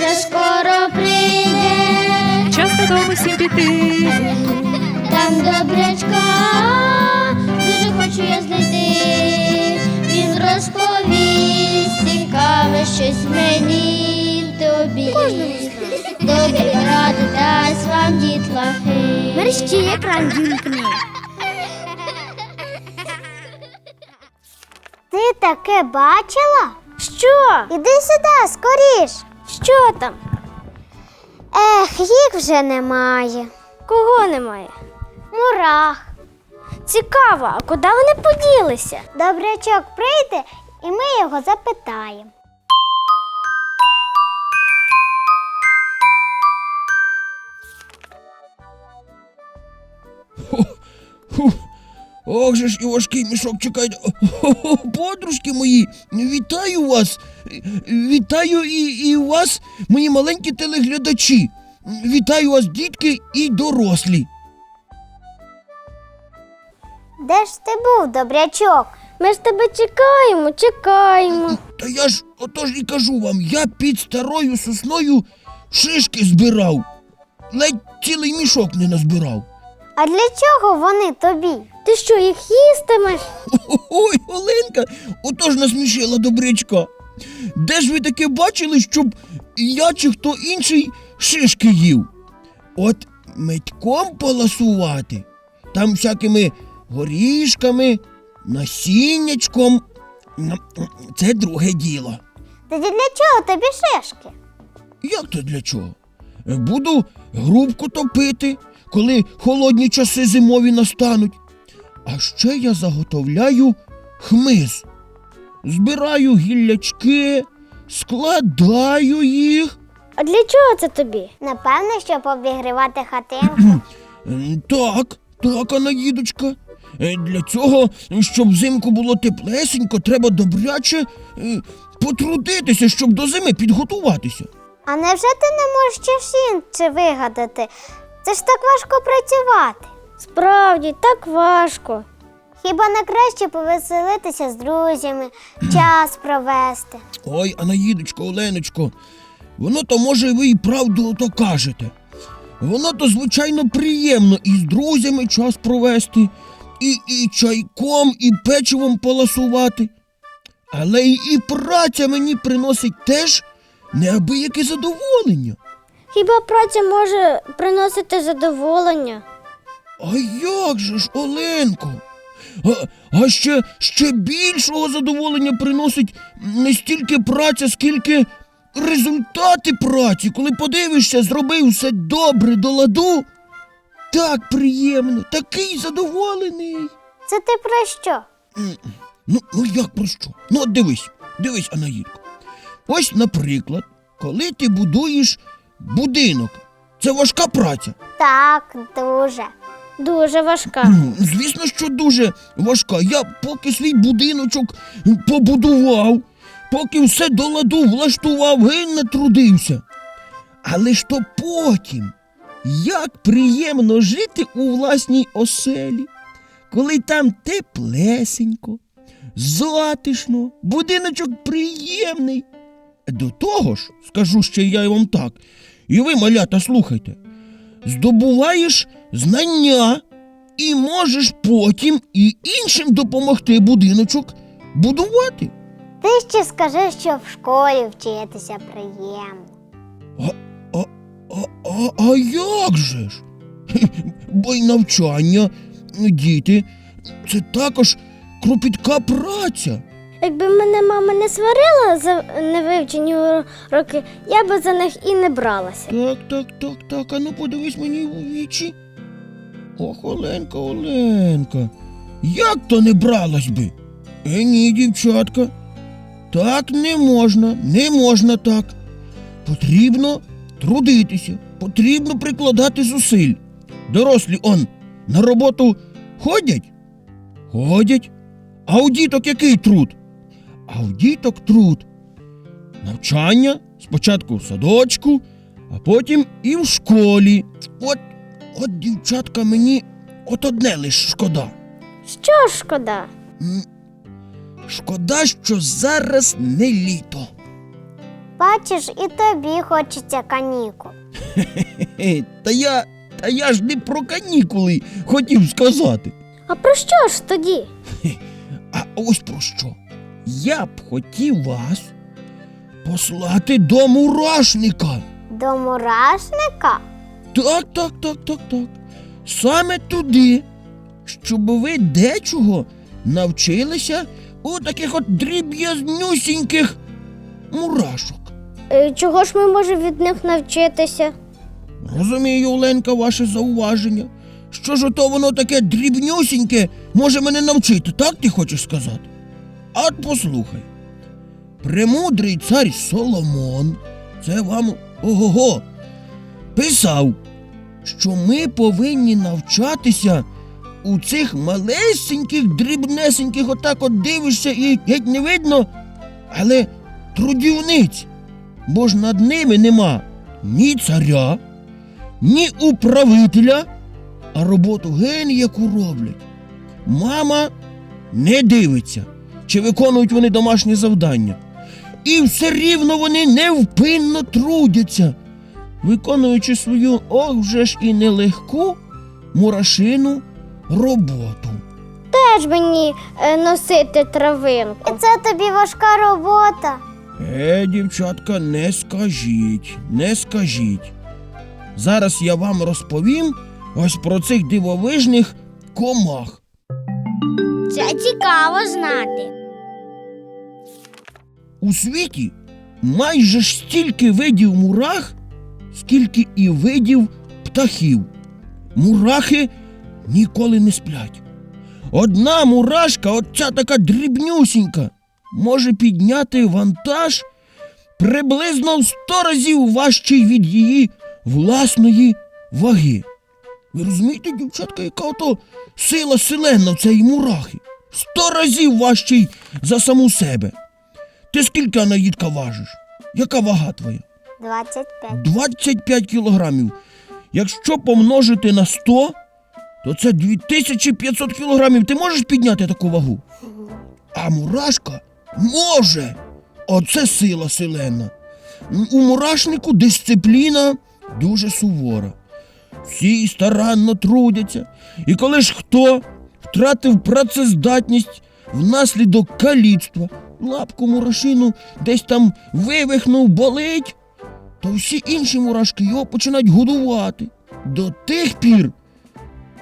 вже скоро прийде, Час додому всім піти. там добрячка, дуже хочу я знайти. Він розповість цікаве щось мені тобі. Добрі ради дасть вам дітлахи. Мерщі екран дімкни. Ти таке бачила? Що? Іди сюди, скоріш. Що там? Ех, їх вже немає. Кого немає? Мурах. Цікаво, а куди вони поділися? Добрячок прийде, і ми його запитаємо. Фух. Ох же ж і важкий мішок, чекайте. Подружки мої, вітаю вас. Вітаю і, і вас, мої маленькі телеглядачі. Вітаю вас, дітки і дорослі. Де ж ти був, добрячок? Ми ж тебе чекаємо, чекаємо. Та я ж отож і кажу вам, я під старою сосною шишки збирав. Ледь цілий мішок не назбирав. А для чого вони тобі? Ти що, їх їстимеш? Ой, Оленка, отож насмішила добрячка. Де ж ви таке бачили, щоб я чи хто інший шишки їв? От метьком поласувати, там всякими горішками, насіннячком. Це друге діло. Тоді для чого тобі шишки? Як то для чого? Буду грубку топити, коли холодні часи зимові настануть. А ще я заготовляю хмиз. Збираю гіллячки, складаю їх. А для чого це тобі? Напевно, щоб обігрівати хатинку. Так, так, Анаїдочка. Е, Для цього, щоб взимку було теплесенько, треба добряче е, потрудитися, щоб до зими підготуватися. А невже ти не можеш інше вигадати? Це ж так важко працювати. Справді, так важко. Хіба не краще повеселитися з друзями, час провести? Ой, Анаїдочко, Оленочко, воно то може ви і правду то кажете. Воно то, звичайно, приємно і з друзями час провести, і, і чайком, і печивом поласувати. Але й і праця мені приносить теж неабияке задоволення. Хіба праця може приносити задоволення? А як же ж, Оленко? А, а ще, ще більшого задоволення приносить не стільки праця, скільки результати праці. Коли подивишся, зробив все добре до ладу. Так приємно, такий задоволений. Це ти про що? Ну, ну як про що? Ну, от дивись, дивись, Анаїдко. Ось, наприклад, коли ти будуєш будинок, це важка праця. Так, дуже. Дуже важка. Звісно, що дуже важка. Я поки свій будиночок побудував, поки все до ладу влаштував, геть не трудився. Але ж то потім, як приємно жити у власній оселі, коли там теплесенько, затишно, будиночок приємний. До того ж, скажу ще я вам так, і ви, малята, слухайте, здобуваєш знання і можеш потім і іншим допомогти будиночок будувати. Ти ще скажи, що в школі вчитися приємно. А, а, а як же ж? Бо й навчання, діти, це також кропітка праця. Якби мене мама не сварила за невивчені уроки, я би за них і не бралася. Так, так, так, так, а ну подивись мені у вічі. Ох, Оленка, Оленка, як то не бралась би? Е, ні, дівчатка. Так не можна, не можна так. Потрібно трудитися, потрібно прикладати зусиль. Дорослі он на роботу ходять? Ходять. А у діток який труд? А у діток труд. Навчання спочатку в садочку, а потім і в школі. От, от, дівчатка, мені от одне лиш шкода. Що ж шкода? М, Шкода, що зараз не літо. Бачиш, і тобі хочеться канікул. Хе, та я. Та я ж не про канікули хотів сказати. А про що ж тоді? А ось про що. Я б хотів вас послати до мурашника. До мурашника? Так, так, так, так, так. Саме туди, щоб ви дечого навчилися у таких от дріб'язнюсіньких мурашок. Е, Чого ж ми можемо від них навчитися? Розумію, Оленка, ваше зауваження. Що ж ото воно таке дрібнюсіньке може мене навчити, так ти хочеш сказати? А от послухай. Премудрий цар Соломон, це вам ого-го, писав, що ми повинні навчатися у цих малесеньких, дрібнесеньких, отак от дивишся і геть не видно, але трудівниць, бо ж над ними нема ні царя, ні управителя, а роботу гені яку роблять. Мама не дивиться, чи виконують вони домашні завдання. І все рівно вони невпинно трудяться, виконуючи свою, ох вже ж і нелегку мурашину роботу. Теж мені е, носити І травинку. це тобі важка робота. Е, дівчатка, не скажіть, не скажіть. Зараз я вам розповім ось про цих дивовижних комах. Це цікаво знати. У світі майже ж стільки видів мурах, скільки і видів птахів. Мурахи ніколи не сплять. Одна мурашка, оця така дрібнюсінька, може підняти вантаж приблизно в сто разів важчий від її власної ваги. Ви розумієте, дівчатка, яка ото сила селена в цієї мурахи? Сто разів важчий за саму себе. Ти скільки Анаїдка важиш? Яка вага твоя? 25. 25 кілограмів. Якщо помножити на 100, то це 2500 кілограмів. Ти можеш підняти таку вагу? А мурашка може. Оце сила селена. У мурашнику дисципліна дуже сувора. Всі старанно трудяться. І коли ж хто втратив працездатність внаслідок каліцтва, лапку мурашину десь там вивихнув, болить, то всі інші мурашки його починають годувати до тих пір,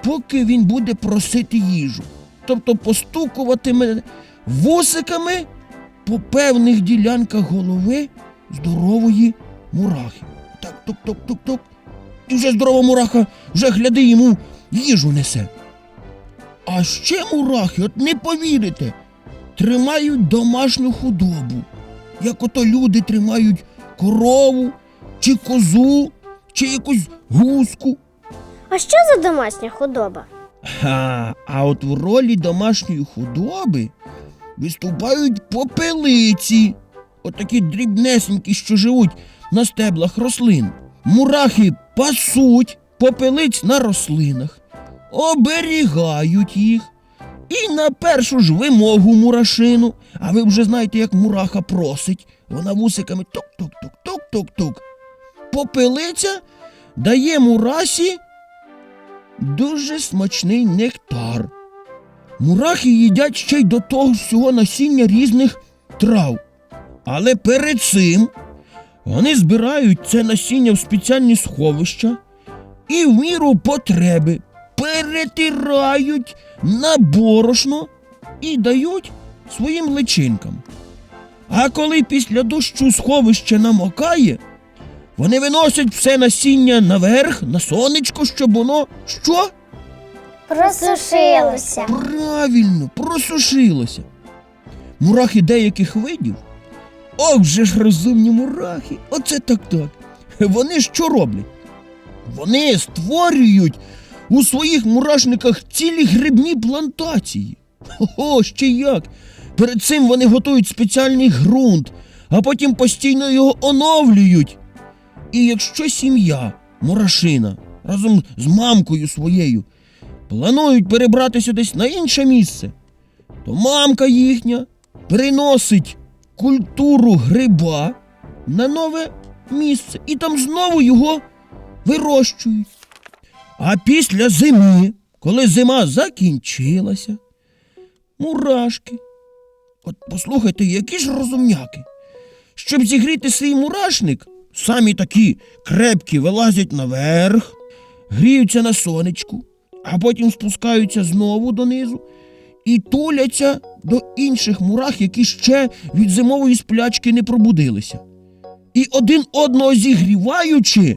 поки він буде просити їжу. Тобто постукуватиме вусиками по певних ділянках голови здорової мурахи. Так, тук-тук-тук-тук. І вже здорова мураха вже гляди йому їжу несе. А ще мурахи, от не повірите, тримають домашню худобу. Як ото люди тримають корову, чи козу, чи якусь гуску. А що за домашня худоба? Ха, а от в ролі домашньої худоби виступають попелиці, отакі дрібнесенькі, що живуть на стеблах рослин. Мурахи пасуть попелиць на рослинах, оберігають їх. І на першу ж вимогу мурашину, а ви вже знаєте, як мураха просить, вона вусиками тук-тук-тук-тук-тук-тук. Попелиця дає мурасі дуже смачний нектар. Мурахи їдять ще й до того всього насіння різних трав. Але перед цим вони збирають це насіння в спеціальні сховища і в міру потреби перетирають на борошно і дають своїм личинкам. А коли після дощу сховище намокає, вони виносять все насіння наверх, на сонечко, щоб воно що? Просушилося. Правильно, просушилося. Мурахи деяких видів. Ох же ж розумні мурахи. Оце так так. Вони що роблять? Вони створюють у своїх мурашниках цілі грибні плантації. Ого, ще як. Перед цим вони готують спеціальний ґрунт, а потім постійно його оновлюють. І якщо сім'я, мурашина, разом з мамкою своєю планують перебратися десь на інше місце, то мамка їхня приносить культуру гриба на нове місце і там знову його вирощують. А після зими, коли зима закінчилася, мурашки. От послухайте, які ж розумняки. Щоб зігріти свій мурашник, самі такі крепкі вилазять наверх, гріються на сонечку, а потім спускаються знову донизу і туляться до інших мурах, які ще від зимової сплячки не пробудилися. І один одного зігріваючи,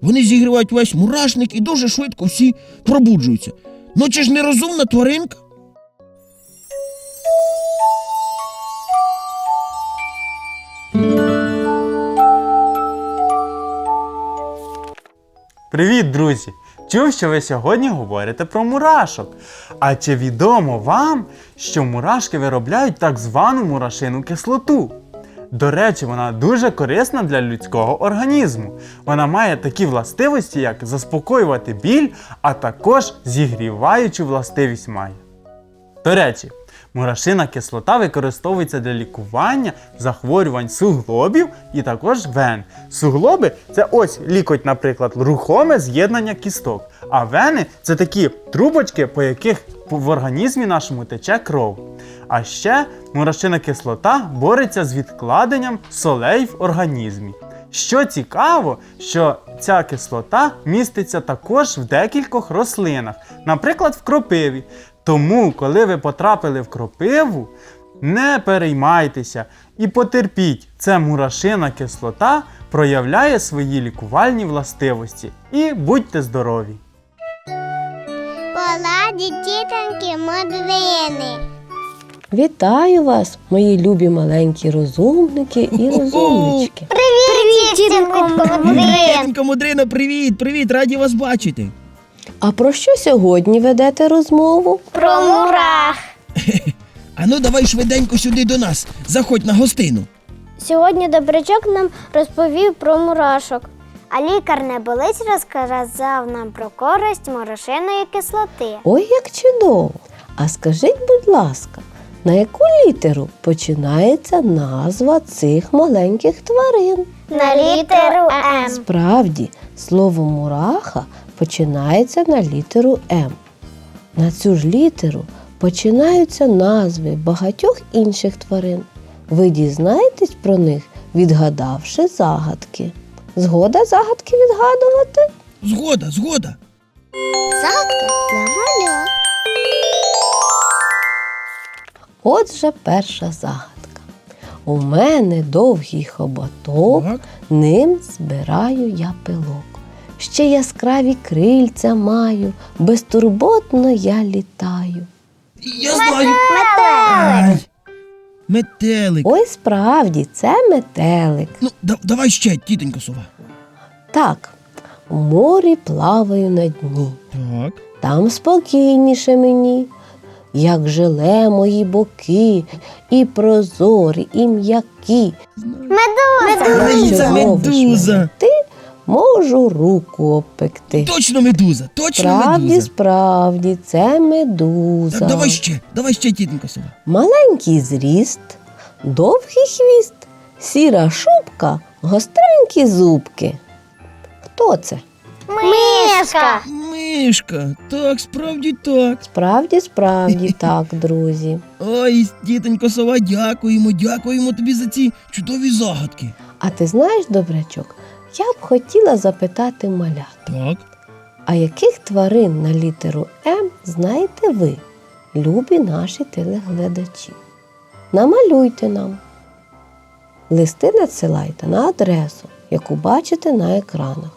вони зігрівають весь мурашник і дуже швидко всі пробуджуються. Ну чи ж нерозумна тваринка? Привіт, друзі! Чув, що ви сьогодні говорите про мурашок. А чи відомо вам, що мурашки виробляють так звану мурашину кислоту? До речі, вона дуже корисна для людського організму. Вона має такі властивості, як заспокоювати біль, а також зігріваючу властивість має. До речі, мурашина кислота використовується для лікування захворювань суглобів і також вен. Суглоби це ось лікоть, наприклад, рухоме з'єднання кісток. А вени це такі трубочки, по яких в організмі нашому тече кров. А ще мурашина кислота бореться з відкладенням солей в організмі. Що цікаво, що ця кислота міститься також в декількох рослинах, наприклад, в кропиві. Тому, коли ви потрапили в кропиву, не переймайтеся і потерпіть, це мурашина кислота проявляє свої лікувальні властивості. І будьте здорові! Поладі тітоньки мудрини. Вітаю вас, мої любі маленькі розумники і розумнички. Привіт, тітонько мудрин. Тітенька Мудрина, привіт, привіт, раді вас бачити. А про що сьогодні ведете розмову? Про мурах. А ну давай швиденько сюди до нас. Заходь на гостину. Сьогодні добрячок нам розповів про мурашок. А лікар не болить розказав нам про користь морошиної кислоти. Ой, як чудово! А скажіть, будь ласка, на яку літеру починається назва цих маленьких тварин? На літеру М. Справді, слово мураха починається на літеру М. На цю ж літеру починаються назви багатьох інших тварин. Ви дізнаєтесь про них, відгадавши загадки. Згода загадки відгадувати? Згода, згода. Загадка для малят. Отже, перша загадка. У мене довгий хоботок, Так. ним збираю я пилок. Ще яскраві крильця маю, безтурботно я літаю. Я знаю. Ай, Метелик. Ой, справді, це метелик. Ну, да- давай ще, тітенько сова. Так, у морі плаваю на дні, Так. там спокійніше мені, як желе мої боки, і прозорі, і м'які. Медуза. Ай, медуза. Ти можу руку обпекти. Точно медуза, точно Справді, медуза. справді, це медуза. Так, давай ще, давай ще, тітенько сова. Маленький зріст, довгий хвіст, сіра шубка, гостренькі зубки. Хто це? Мишка. Мишка, так, справді так. Справді, справді, так, друзі. Ой, тітенько сова, дякуємо, дякуємо тобі за ці чудові загадки. А ти знаєш, добрячок, я б хотіла запитати малят, Так. а яких тварин на літеру М знаєте ви, любі наші телеглядачі? Намалюйте нам. Листи надсилайте на адресу, яку бачите на екранах.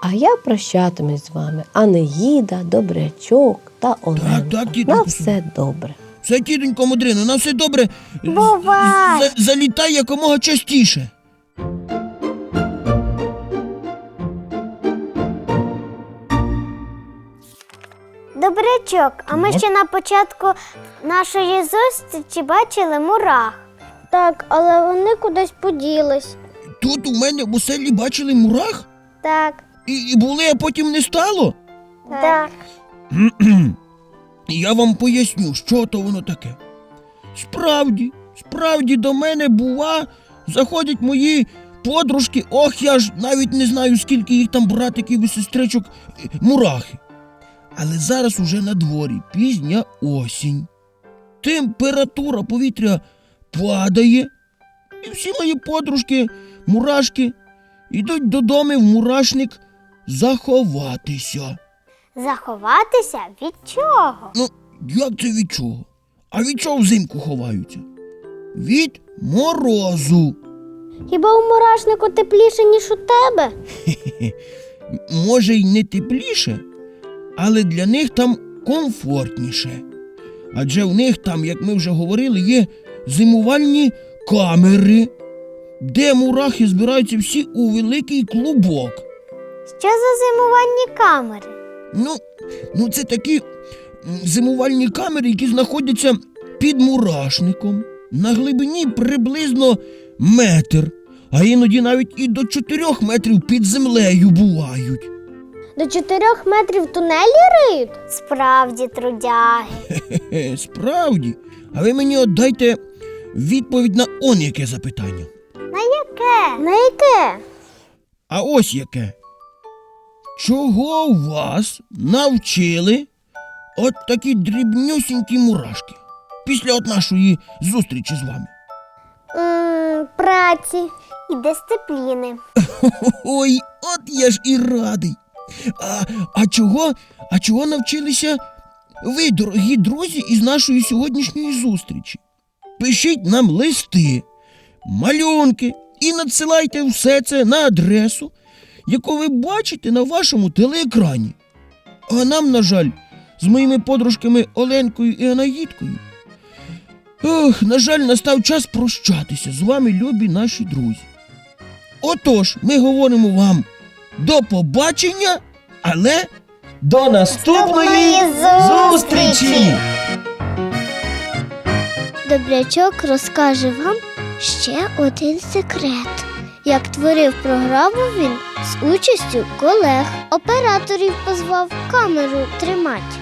А я прощатимусь з вами, Анеїда, Добрячок та Оленка. так, тітонько На все добре. Все, тітонько Мудрино, на все добре. Бувай. За- залітай якомога частіше. Добрячок, а ми ще на початку нашої зустрічі бачили мурах. Так, але вони кудись поділись. Тут у мене в оселі бачили мурах, Так. і, і були, а потім не стало. Так. Я вам поясню, що то воно таке. Справді, справді до мене бува, заходять мої подружки, ох, я ж навіть не знаю, скільки їх там братиків і сестричок, мурахи. Але зараз уже на дворі пізня осінь. Температура повітря падає, і всі мої подружки, мурашки, йдуть додому в мурашник заховатися. Заховатися від чого? Ну, як це від чого? А від чого взимку ховаються? Від морозу. Хіба у мурашнику тепліше, ніж у тебе? М- Може, й не тепліше, але для них там комфортніше. Адже в них там, як ми вже говорили, є зимувальні камери, де мурахи збираються всі у великий клубок. Що за зимувальні камери? Ну, ну це такі зимувальні камери, які знаходяться під мурашником на глибині приблизно метр, а іноді навіть і до чотирьох метрів під землею бувають. До чотирьох метрів тунелі риють? Справді трудяги. Хе, справді. А ви мені отдайте відповідь на он яке запитання. На яке? На яке? А ось яке. Чого вас навчили от такі дрібнюсінькі мурашки після от нашої зустрічі з вами? М, праці. І дисципліни. Ой, от я ж і радий. А, а чого? А чого навчилися ви, дорогі друзі, із нашої сьогоднішньої зустрічі? Пишіть нам листи, малюнки і надсилайте все це на адресу, яку ви бачите на вашому телеекрані. А нам, на жаль, з моїми подружками Оленкою і Анаїдкою. Ох, на жаль, настав час прощатися з вами, любі наші друзі. Отож, ми говоримо вам до побачення, але до наступної зустрічі! Добрячок розкаже вам ще один секрет. Як творив програму він з участю колег, операторів позвав камеру тримать